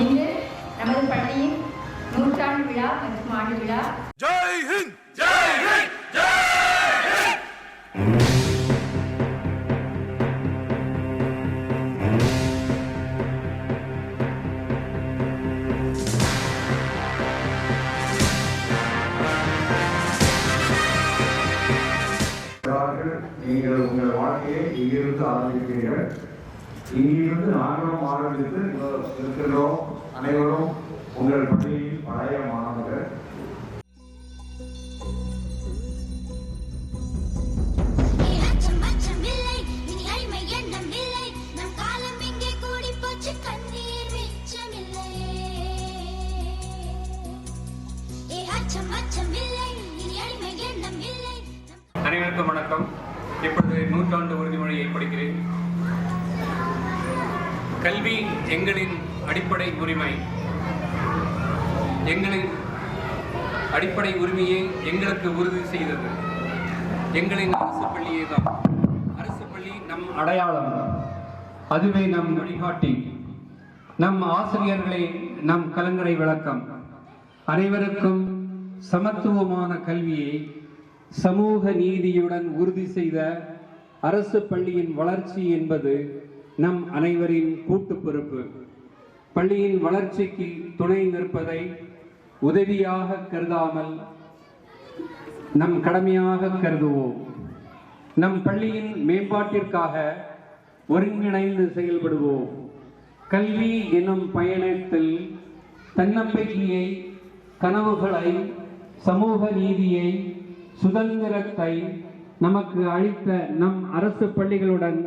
இன்று நமது பள்ளியின் நூற்றாண்டு விழா மற்றும் ஆண்டு விழா. ஜெய் ஹிந்த்! ஜெய் ஹிந்த்! ஜெய் ஹிந்த்! அவர்கள் நீங்கள் உங்கள் வாழ்க்கையை இங்கிருந்து ஆரம்பிக்கிறீர்கள். இங்கிருந்து நாங்களும் ஆரம்பித்து இருக்கின்றோம் அனைவரும் உங்கள் பள்ளியில் பழைய மாணவர்கள். அனைவருக்கும் வணக்கம். இப்பொழுது நூற்றாண்டு உறுதிமொழியை படிக்கிறேன். கல்வி எங்களின் அடிப்படை உரிமை. எங்களின் அடிப்படை உரிமையை எங்களுக்கு உறுதி செய்தது. எங்களின் அரசு பள்ளியே தான். அரசு பள்ளி நம் அடையாளம். அதுவே நம் வழிகாட்டி. நம் ஆசிரியர்களை நம் கலங்கரை விளக்கம். அனைவருக்கும் சமத்துவமான கல்வியை சமூக நீதியுடன் உறுதி செய்த அரசு பள்ளியின் வளர்ச்சி என்பது நம் அனைவரின் கூட்டு பொறுப்பு. பள்ளியின் வளர்ச்சிக்கு துணை நிற்பதை உதவியாக கருதாமல் நம் கடமையாக கருதுவோம். நம் பள்ளியின் மேம்பாட்டிற்காக ஒருங்கிணைந்து செயல்படுவோம். கல்வி எனும் பயணத்தில் தன்னம்பிக்கையை கனவுகளை சமூக நீதியை சுதந்திரத்தை நமக்கு அளித்த நம் அரசு பள்ளிகளுடன்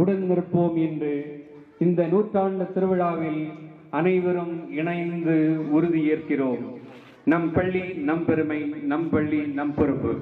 உடன் நிற்போம் என்று இந்த நூற்றாண்டு திருவிழாவில் அனைவரும் இணைந்து உறுதியேற்கிறோம். நம் பள்ளி நம் பெருமை நம் பள்ளி நம் பொறுப்பு.